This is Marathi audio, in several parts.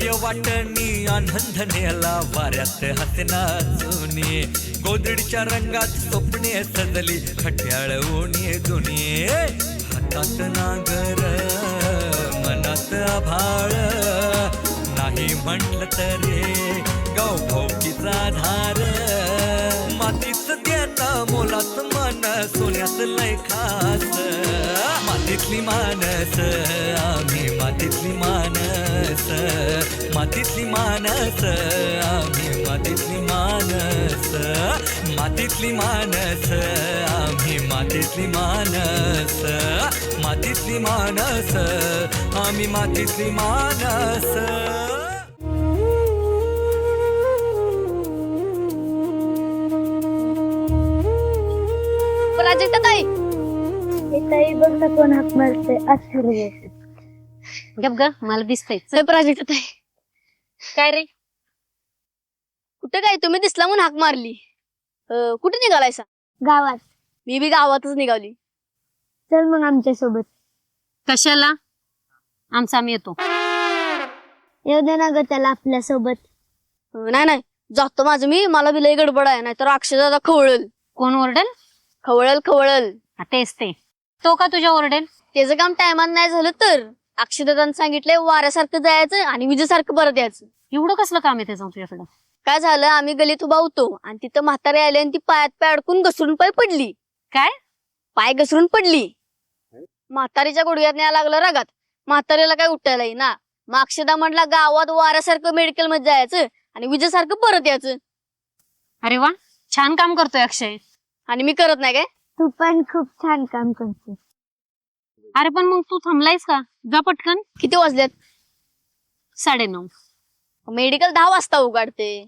वाटणी आनंद नेला वाऱ्यात हसना जुनी. गोदडीच्या रंगात स्वप्ने सजली खट्याळ ओणी जुनी. हातात नागर मनात आभाळ. नाही म्हटलं तरी गाव भाऊकीचा धार. मातीच देता मोलात मन सोन्यात लय खास. मातीतली मानस आम्ही मातीतली मानस. मातीतली मानस आम्ही मातीतली मानस. मातीतली मानस आम्ही मातीतली मानस. मातीतली मानस आम्ही मातीतली मानस. प्राजक्ता ताई ताई बघ कोण हाक मारते आश्चर्य. गप ग मला दिसतंय. चल. प्राजक्ता ताई. काय रे? कुठे काय? तुम्ही दिसला म्हणून हाक मारली. अं, कुठे निघालायसा? गावात. मी बी गावातच निघाली. चल मग आमच्यासोबत. कशाला? आमचा आम्ही येतो. येऊ दे ना ग त्याला आपल्यासोबत. अं, नाही नाही. जातो माझं मी. मला बी लय गडबड आहे. नाहीतर अक्षरदा खवळल. कोण ओरडेल? खवळल खवळल. हा, तेच ते. तो का तुझ्या ओरडेल? त्याचं काम टायमात नाही झालं तर अक्षरदानं सांगितलंय वाऱ्यासारखं जायचं आणि विजेसारखं परत यायचं. एवढं कसलं काम आहे त्याचं तुझ्याकडं? काय झालं? आम्ही गलीत उभा होतो आणि तिथं म्हातारी आली आणि ती पायात पाय अडकून घसरून पाय पडली. काय? पाय घसरून पडली. म्हातारीच्या गुडघ्यात न्यायला लागलं रगात. म्हातारीला काय उठायला ना मग अक्षदा म्हटला गावात वाऱ्यासारखं मेडिकलमध्ये जायचं आणि विजेसारखं परत यायचं. अरे वा छान काम करतोय अक्षय. आणि मी करत नाही काय? तू पण खूप छान काम करते अरे पण मग तू थांबलायस का? जा पटकन. किती वाजल्यात साडेनऊ. मेडिकल दहा वाजता उघडते.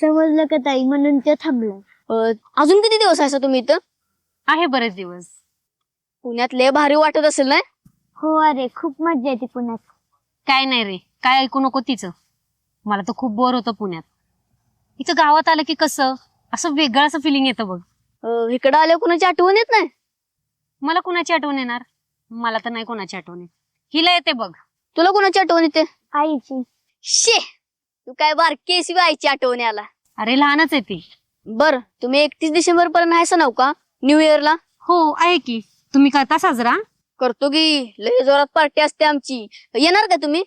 समजलं का ताई? म्हणून ते थांबलं. अं, अजून किती दिवस आहे तुम्ही इथं? आहे बरेच दिवस. पुण्यात लय भारी वाटत असेल ना? हो अरे खूप मजा येते पुण्यात. काय नाही रे काय ऐकू नको तिचं. मला तर खूप बोर होतं पुण्यात. इथं गावात आलं की कसं? असं वेगळं असं फिलिंग येतं बघ. अं, इकडं आल्यावर कुणाची आठवण येत नाही? मला कुणाची आठवण येणार? मला तर नाही कोणाची आठवण येत. हिला येते बघ. तुला कुणाची आठवण येते? आईची. शे! तू काय बारकी शिवाय आईची आठवण याला अरे लहानच आहे ती. बर तुम्ही एकतीस डिसेंबर पर्यंत आहे नाव का? न्यू इयरला हो आहे की. तुम्ही करता साजरा? करतो की. लय जोरात पार्टी असते आमची. येणार का तुम्ही?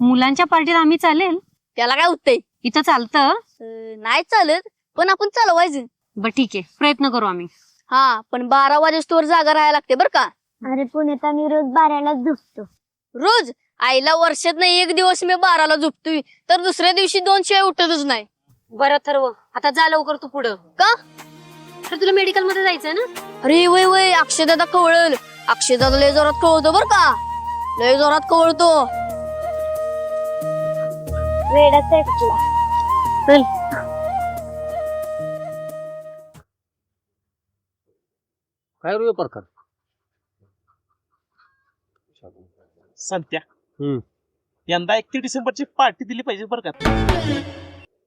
मुलांच्या पार्टीत आम्ही चालेल. त्याला काय होतंय इथं चालतं. अं, नाही चालत पण आपण चालवायचं. बर ठीक आहे. प्रयत्न करू आम्ही. हा पण बारा वाजेस्तोवर जागा राहायला लागते बर का? अरे पुण्यात आम्ही रोज बाराला झोपतो. रोज? आईला वर्षात नाही एक दिवस मी बाराला झोपतोय. तर दुसऱ्या दिवशी दोन शिवाय उठतच नाही. बरं ठरव. आता जा लवकर तू पुढं. का? तर तुला मेडिकलमध्ये जायचंय ना? अरे वय वय. अक्षयदादा कवळल अक्षयदादा लय जोरात कवळतो बर का? लय जोरात कवळतो. कुठला चल. काय रे प्रकार संत्या हम्म. यंदा एकतीस डिसेंबरची पार्टी दिली पाहिजे बरं का.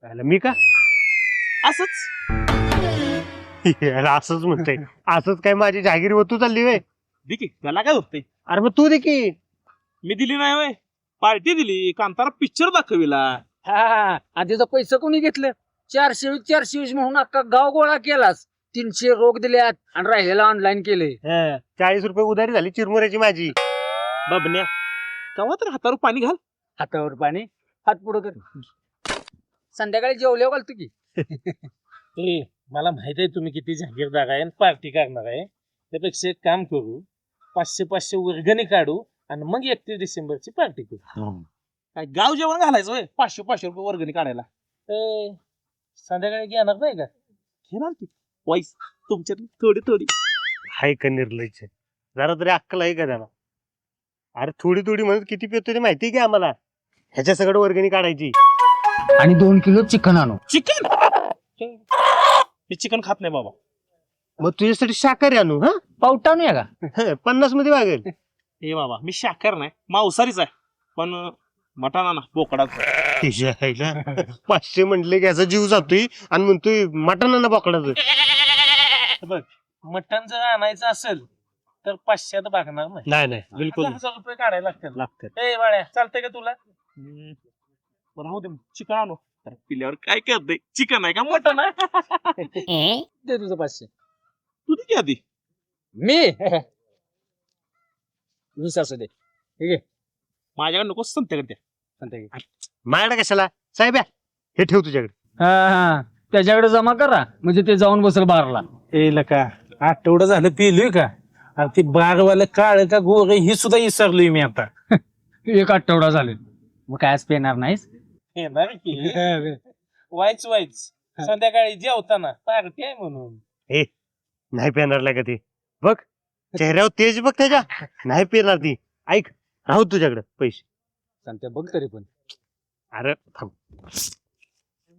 याला मी का? असंच. याला असंच म्हणतोय. असंच काय माझी जागीर होतू चालली वे दे की त्याला काय होतंय? अरे मग तू दे की. मी दिली नाही वय पार्टी दिली कांतारा पिक्चर दाखविला. हा आणि त्याचं पैसे कोणी घेतलं? चारशे वीस चारशे वीस म्हणून अख्खा गाव गोळा केलास. तीनशे रोख दिल्यात आणि राहिलेला ऑनलाईन केले हा, चाळीस रुपये उधारी झाली चिरमुऱ्याची माझी. बबन्या कवा तर हातावर पाणी घाल. हातावर पाणी? हात पुढं कर. संध्याकाळी जेवल्यावर घालतो की. ए मला माहीत आहे तुम्ही किती जागीरदार आहे आणि पार्टी करणार आहे. त्यापेक्षा एक काम करू पाचशे पाचशे वर्गणी काढू आणि मग एकतीस डिसेंबरची पार्टी करू. काय गाव जेवण घालायचं होय? पाचशे पाचशे रुपये वर्गणी काढायला. ए संध्याकाळी घेणार नाही का? घेणार की? वाईस तुमच्यात थोडी थोडी. हाय का निर्लयच जरा तरी अक्कल आहे का त्याला? अरे थोडी थोडी म्हणत किती पितो ते माहिती आहे की आम्हाला? ह्याच्या सगळं वर्गणी काढायची. आणि दोन किलो चिकन आणू. चिकन? मी चिकन खात नाही बाबा. मग तुझ्यासाठी शाकाहारी आणू हा? पावटा आणूया का? पन्नासमध्ये वागेल. ए बाबा मी शाकाहार नाही. मांसाहारीच आहे. पण मटण आणा बोकडाच. तिच्या आईला पाचशे म्हटले की याचा जीव जातोय आणि म्हणतोय मटण ना बोकडाचं. बघ मटण जर आणायचं असेल तर पाचशेत भागणार नाही. नाही नाही बिलकुल हजार हजार रुपये काढायला लागतात लागतात ए बाळ्या चालतंय का तुला? राहू दे चिकन आणू. तर पिल्यावर काय करते? चिकन आहे का मटन आहे. दे तुझं पाचशे. तू दे की आधी. मी? वीस असू दे. ठीक आहे. माझ्याकडे नको संत्याकडे द्या. माझ्याकडे कशाला? साहेब या, हे ठेव तुझ्याकडे. हा हा. त्याच्याकडे जमा करा. म्हणजे ते जाऊन बसेल बारला. ए लका आठवडं झालं पिलोय का? अरे ते बागवाले काळ का गोर ही सुद्धा विसरलोय मी आता. एक आठवडा झाले. मग काय आज पेणार नाहीस? येणार की? वाईच वाईच. संध्याकाळी जेवताना पार्टी आहे म्हणून. नाही पेणार का ते. बघ चेहऱ्यावर तेज बघ त्याच्या नाही पेरणार ती. ऐक राहू तुझ्याकडे पैसे. सांगते बघ तरी पण. अरे थांब.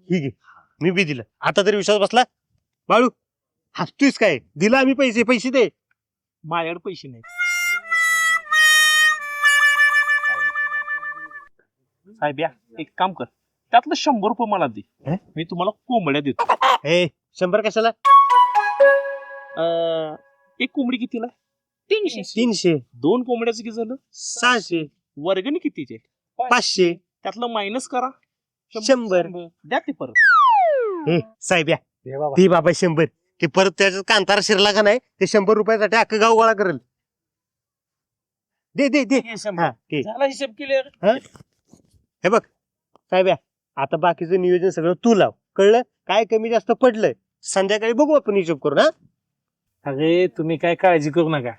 ठीक आहे मी बी दिलं. आता तरी विश्वास बसला? बाळू हसतोयस काय? दिला आम्ही पैसे पैसे दे. माझ्याकडे पैसे नाही साहेब या एक काम कर. त्यातलं शंभर रुपये मला दे. हे? मी तुम्हाला कोंबड्या देतो. ए शंभर कशाला? अं, एक कोंबडी कितीला? आहे? तीनशे. तीनशे. दोन कोंबड्याचं किती झालं? सहाशे. वर्गणी कितीचे? पाचशे. त्यातलं मायनस करा. शंभर. द्या ते परत. साहेब या. दे बाबा. ती बाबा शंभर. ते परत त्याच्यात कांतारा शिरला का नाही ते शंभर रुपयासाठी अख्खं गाव गोळा करेल. दे दे दे. हे शंभर. हा झाला हिशेब क्लिअर हे? बघ साहेब या आता बाकीचं नियोजन सगळं तू लाव. कळलं? काय कमी जास्त पडलंय? संध्याकाळी बघू आपण हिशोब करू ना अरे तुम्ही काय काळजी करू नका.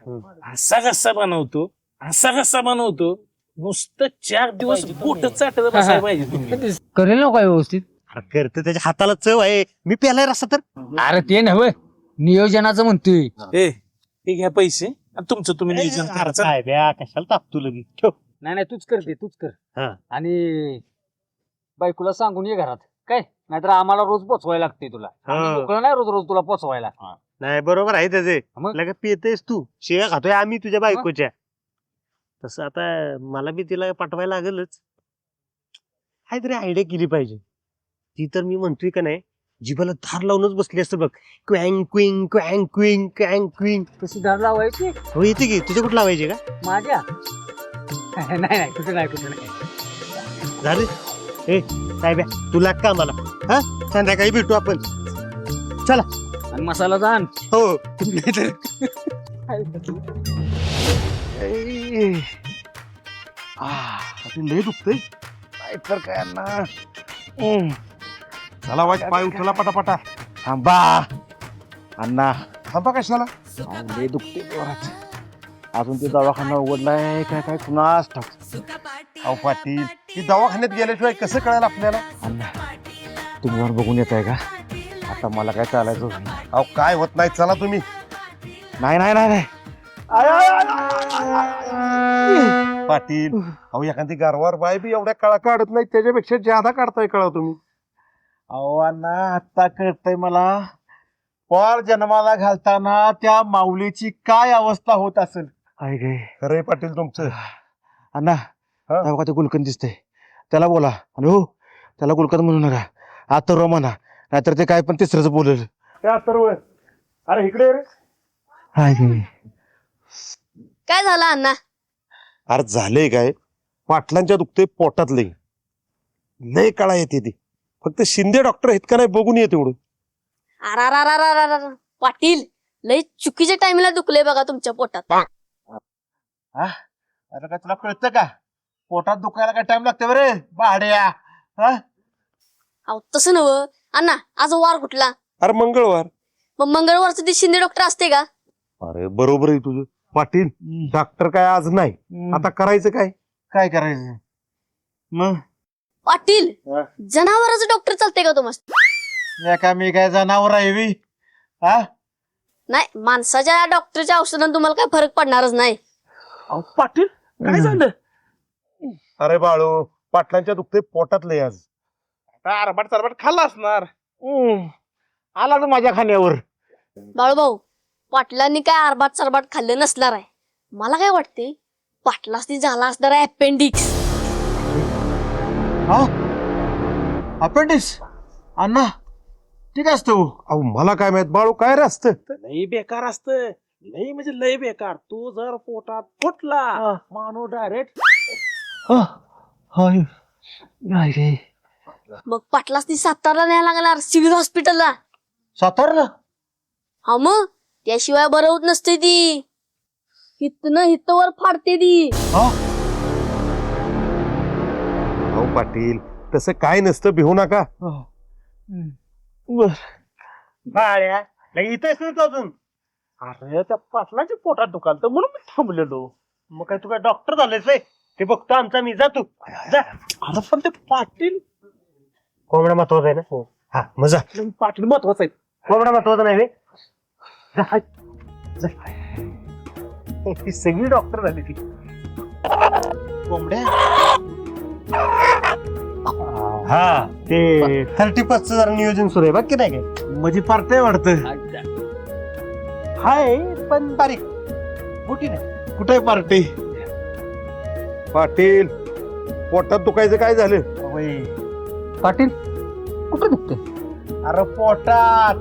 असा कसा बनवतो? असा कसा बनवतो? नुसतं चार दिवस बोट चाटत बसायला पाहिजे तुम्ही. करेल ना काय व्यवस्थित? करतं त्याच्या हाताला चव आहे. मी प्यालाय रस्ता तर. अरे ते नव्हे नियोजनाचं म्हणतोय. ए हे घ्या पैसे. आणि तुमचं तुम्ही नियोजन करा. चला. साहेब या कशाला तापतो लगेच? ठेव. नाही नाही तूच करते तूच कर. हा. आणि बायकोला सांगून ये घरात. काय? नाहीतर आम्हाला रोज पोचवायला लागते तुला. आम्ही हो. मोकळं नाही रोज रोज तुला पोचवायला. नाही बरोबर आहे त्याचे. मग? पितेस तू. शिव्या खातोय आम्ही तुझ्या बायकोच्या. तसं आता मला बी तिला पाठवायला लागेलच. काहीतरी आयडिया केली पाहिजे. ती तर मी म्हणतोय का नाही जिभाला धार लावूनच बसली असतं बघ. क्वँग क्विंग क्वँग क्विंग क्वँग क्विंग. कशी धार लावायची? हो येते की. तुझ्या कुठं लावायचे का? माझ्या? नाही नाही कुठे नाही कुठे नाही. झाले ए साहेब या, तू लाग का मला हा? संध्याकाळी भेटू आपण. आणि मसाला जाण. हो. ए, आ, आता लय दुखतंय. काय तर काय ना. चला वाईट पाय उचला पटापटा. थांबा. अण्णा. थांबा कशाला? लय दुखते जोरात. अजून ते दवाखाना उघडलाय काय काय कुणास ठाऊक. अहो पाटील ती दवाखान्यात गेल्याशिवाय कसं कळेल आपल्याला? अण्णा तुम्ही जाऊन बघून येत आहे का? आता मला काय चालायचं नाही. अहो काय होत नाही चला तुम्ही. नाही नाही नाही नाही. आय, आय, आय, आय, आय, आय. पाटील अहो एखादी गारवार बाय बी एवढ्या काळा काढत नाही त्याच्यापेक्षा ज्यादा काढताय कळा तुम्ही. अहो अण्णा आता कळतंय मला. पार जन्माला घालताना त्या माऊलीची काय अवस्था होत असेल? काय गे. खरंय पाटील तुमचं. अण्णा हा? तेव्हा का ते गुलकंद दिसतंय. त्याला बोला. आणि हो त्याला गुलकंद म्हणू नका. आता रो म्हणा. नाहीतर ते काय पण तिसरंच बोलेल. त्या सर्व अरे इकडे ये रे. काय झालं अण्णा? अरे झालंय काय? पाटलांच्या दुखते पोटात लय लय काळा येते ती. फक्त शिंदे डॉक्टर आहेत का नाही बघून ये तेवढं. अरारारारारारा. पाटील लय चुकीच्या टाइमला दुखले बघा तुमच्या पोटात. अरे काय तुला कळतं का? पोटात दुखायला काय टाइम लागते बरे? भाड्या हा? अहो तसं नव अण्णा आज वार कुठला? अरे मंगळवार. मग मंगळवारचं ते शिंदे डॉक्टर असते का? अरे बरोबर आहे तुझं. पाटील डॉक्टर काय आज नाही. आता करायचं काय? काय करायचं? मग? पाटील हा. जनावराचं डॉक्टर चालते का तुम्हाला एका मी काय जनावर आहे बी? हा? नाही माणसाच्या डॉक्टरच्या औषधाने तुम्हाला काय फरक पडणारच नाही. अहो, पाटील काय झालं? अरे बाळू पाटलांच्या दुखते पोटात लय आज. अरबाट सरबाट खाल्ला असणार. आला तर माझ्या खाण्यावर. बाळूभाऊ पाटलांनी काय आरबाट सरबाट खाल्लं नसणार आहे. मला काय वाटते पाटलासनी झाला असणार आहे अपेंडिक्स अपेंडिक्स अण्णा ठीक असतो अहो मला काय माहीत बाळू काय रे असतं? लय बेकार असत. लय म्हणजे लय बेकार. तू जर पोटात फुटला माणूस डायरेक्ट हाय. मग पाटलाच ती सातारला न्यायला लागणार सिव्हिल हॉस्पिटलला. सातारला? हा मग त्याशिवाय बरं होत नसते ती. हितन हितवर फाडते ती. अहो पाटील तसं काय नसतं भिवू नका. बाळ्या लगे इथं आहेस ना तू अजून? अरे त्या पाटलाच्या पोटात दुखाल तर म्हणून मी थांबलेलो. मग काय तू काय डॉक्टर झालेस रे ते बघतो आमचा मी जा तू जा. अरे पण ते पाटील कोंबडा महत्त्वाचा आहे ना? हा. मग जा. पाटील महत्वाचं आहे. कोंबडा महत्त्वाचा नाही जा, हाय. जा. ही सगळी डॉक्टर झाली ती. हा ते थर्टी च जरा नियोजन सुरू आहे बघ की नाही काय? म्हणजे पार्टी वाटतं हाय पण बारीक. मोठी नाही. कुठे पार्टी? पाटील पोटात दुखायचं काय झालं? पाटील कुठं दुखते अरे पोटात.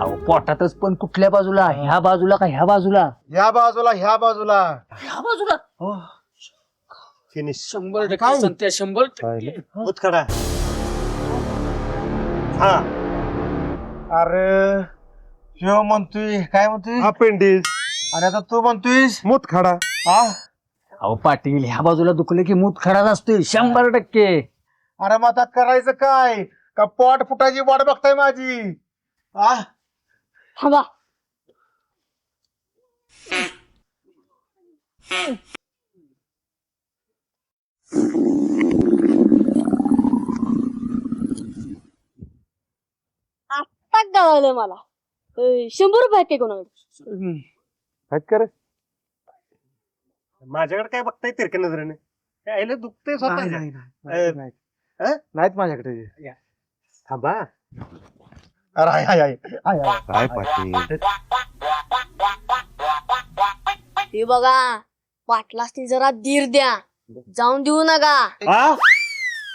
अहो पोटातच पण कुठल्या बाजूला? ह्या बाजूला का ह्या बाजूला? ह्या बाजूला ह्या बाजूला. ह्या बाजूला? फिनिश शंभर काय? टक्के संत्या शंभर टक्के. हा. अरे ह्यो म्हणतोय काय म्हणतोय? अपेंडिक्स आणि आता तू म्हणतोयस? मुतखडा हा? अहो पाटील ह्या बाजूला दुखले की मूत खराच असतोय शंभर टक्के. अरे मग आता करायचं काय? का पोट फुटायची वाट बघताय माझी? आ थांबा आत्ता कळालं मला. अं, शंभर रुपये आहेत काय कोणाकडे? माझ्याकडे काय बघताय तिरक्या नजरेने? आईला दुखतंय नाही, स्वतः नाही, नाही, अ, नाही. अ? नाहीत माझ्याकडे. थांबा. अरे हाय हाय हाय. हाय हाय. काय पाटील? हे बघा पाटलास ती जरा धीर द्या. जाऊन देऊ नका. हा?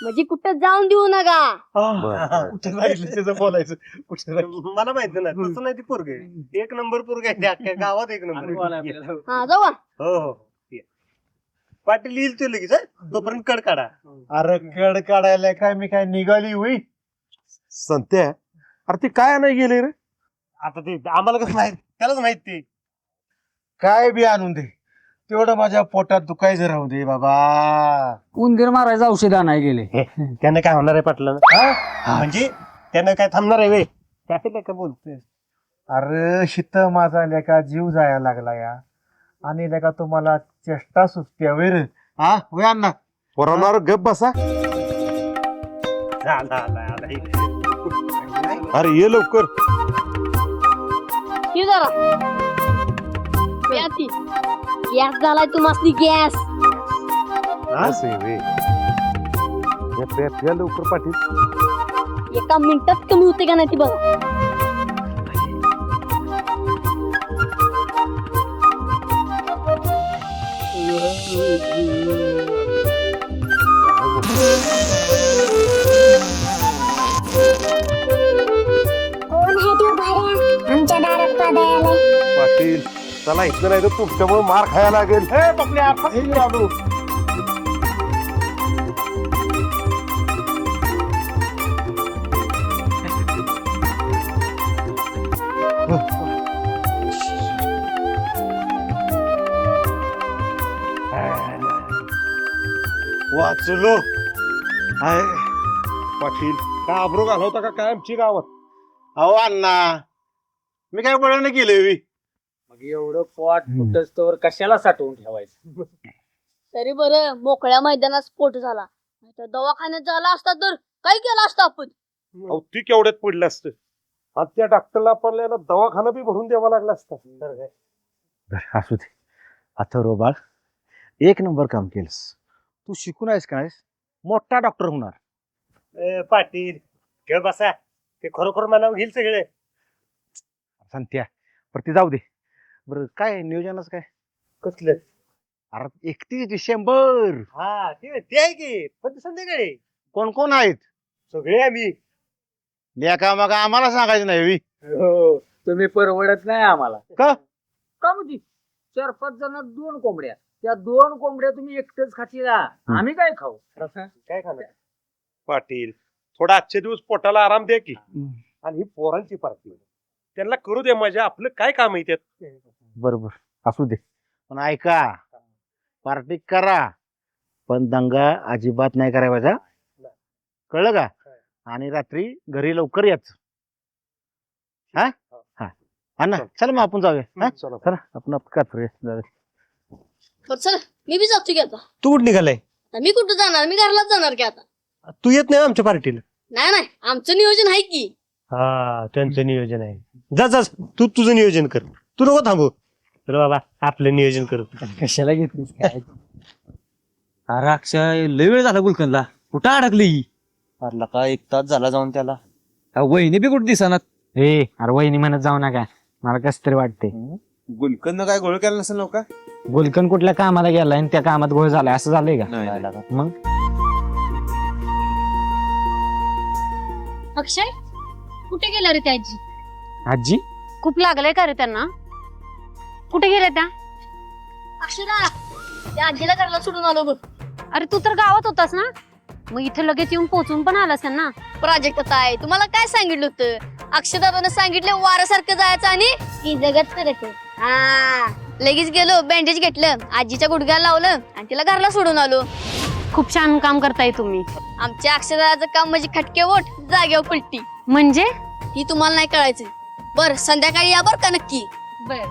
म्हणजे कुठं जाऊन देऊ नका. बरं. कुठे त्याचं बोलायचं. कुठे? मला माहिती नाही तसं नाही ती पोरग एक नंबर पोरग आहे अख्ख्या गावात एक नंबर हा जाऊ. हो हो. ये. पाटील येईल ते लगेच हं? तोपर्यंत कड काढा. अरे कड काढायला काय मी काय निघाली होई संत्या अरे ते काय नाही गेले रे? आता ते आम्हाला कसं माहीत? त्यालाच माहीत ते. काय बी आणून दे. तेवढं माझ्या पोटात दुखायचं राहू दे बाबा. उंदीर मारायचं औषध आणाय गेले. त्यानं काय होणार आहे पाटला म्हणजे त्यानं काय थांबणार आहे वे? काय का बोलतोय अरे शित माझा लेका जीव जायला लागला या. आणि लेका तुम्हाला चेष्टा सुचते वेर हा? होय अण्णा? पोरांवर गप बसा. आला आला आला अरे ये लवकर. हे जरा. प्या ती गॅस झालाय तुम्हाला गॅस असं आहे व्हय. या प्या- प्या लवकर पाटील एका मिनिटात कमी होते का नाही ती बघा कोण चला इथं नाही तर तुमच्यामुळे मार खायला लागेल. हे फक्त आलो वाचलो. हाय. पाटील काय आबरो घालवता का काय आमची गावात? अहो अण्णा मी काय बळाने केलंय बी. मग एवढं पोट फुटस तर कशाला साठवून ठेवायचं? तरी बरं मोकळ्या मैदानात स्फोट झाला. नाहीतर दवाखान्यात झाला असता तर काय केलं असतं आपण? अहो ती केवढ्यात पडलं असतं? आणि त्या डॉक्टरला आपल्याला दवाखाना बी भरून द्यावा लागला असता. बरं, असू दे. आता रोबाळ एक नंबर काम केलंस. तू शिकून आहेस काय मोठा डॉक्टर होणार. ए, पाटील घेऊ बसा. ते खरोखर मनावर घेईल सगळे. सांगत्या पण ते जाऊ दे. बरं काय नियोजनाचं काय? कसलं? अरे एकतीस डिसेंबर. हा ते ते आहे की पण ते संध्याकाळी. कोण कोण आहेत? सगळे आम्ही. लेका मग आम्हाला सांगायचं नाही बी. हो तुम्ही परवडत नाही आम्हाला. का? का म्हणजे? चार पाच जण दोन कोंबड्या. त्या दोन कोंबड्या तुम्ही एकटेच खाची आम्ही काय खाऊ? काय खाणार? पाटील थोडा आजचे दिवस पोटाला आराम द्या की. आणि ही पोरांची पार्टी. त्यांना करू दे मजा आपलं काय काम आहे त्यात? बरोबर. असू दे. पण ऐका. पार्टी करा. पण दंगा अजिबात नाही करायचा. कळलं का? आणि रात्री घरी लवकर याच. हा? हा. हा. ना? चल. मग आपण जाऊया. हा? चला. चला. आपण आपण काय करूया जाऊया. बरं चल. मी बी जातो की आता. तू कुठं निघालाय? मी कुठं जाणार? मी घरलाच जाणार की आता. तू येत नाही आमच्या पार्टीला? नाही नाही. आमचं नियोजन आहे की. हा त्यांचं नियोजन आहे. जा जा. तू तुझं नियोजन कर. तू नको थांबू. तर बाबा आपलं नियोजन कर कशाला घेतलीस काय? अरे अक्षय लय वेळ झाला गुलकंदला. कुठं अडकली अरला का एक तास झाला जाऊन त्याला. वहिनी बी कुठं दिसणार ए अरे वहिनी म्हणत जाऊ नका. मला कस तरी वाटते गुलकंद काय गोळ केला नसेल नव्हता गुलकन कुठल्या कामाला गेलाय आणि त्या कामात घोळ झालाय असं झालंय का? मग? अक्षय कुठे गेल्या रे त्या आजी आजी? खूप लागलंय का रे त्यांना? कुठे गेल्या त्या? अक्षरा त्या आजीला घरला सोडून आलो बघ. अरे तू तर गावात होतास ना? मग इथे लगेच येऊन पोहोचून पण आलास ना? प्राजक्त आता आहे. तुम्हाला काय सांगितलं होतं? अक्षदादानं सांगितलं वारासारखं जायचं आणि ती जगत करत आहे. हा. लगेच गेलो बँडेज घेतलं आजीच्या गुडघ्याला लावलं आणि तिला घरला सोडून आलो. खूप छान काम करताय तुम्ही. आमच्या अक्षदाचं काम म्हणजे खटके वोट जागेवर पलटी. म्हणजे? ही तुम्हाला नाही कळायचं. बर संध्याकाळी या बर का नक्की? बर.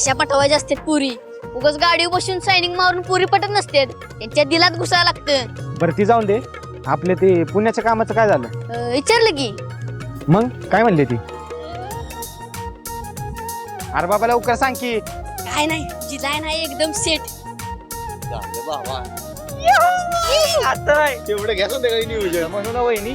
अशा पटवायच्या असतात पुरी. उगाच गाडीवर बसून सायनिंग मारून पुरी पटत नसते त्यांच्या दिलात घुसायला लागतं. बरं ती जाऊन दे. आपले ते पुण्याच्या कामाचं काय झालं? अं, विचारलं की. मग? काय म्हणले ती? अरे बाबा लवकर सांग की. काय नाही जिलाय नाही एकदम सेट तेवढं घ्या नियोजन. म्हणून वहिनी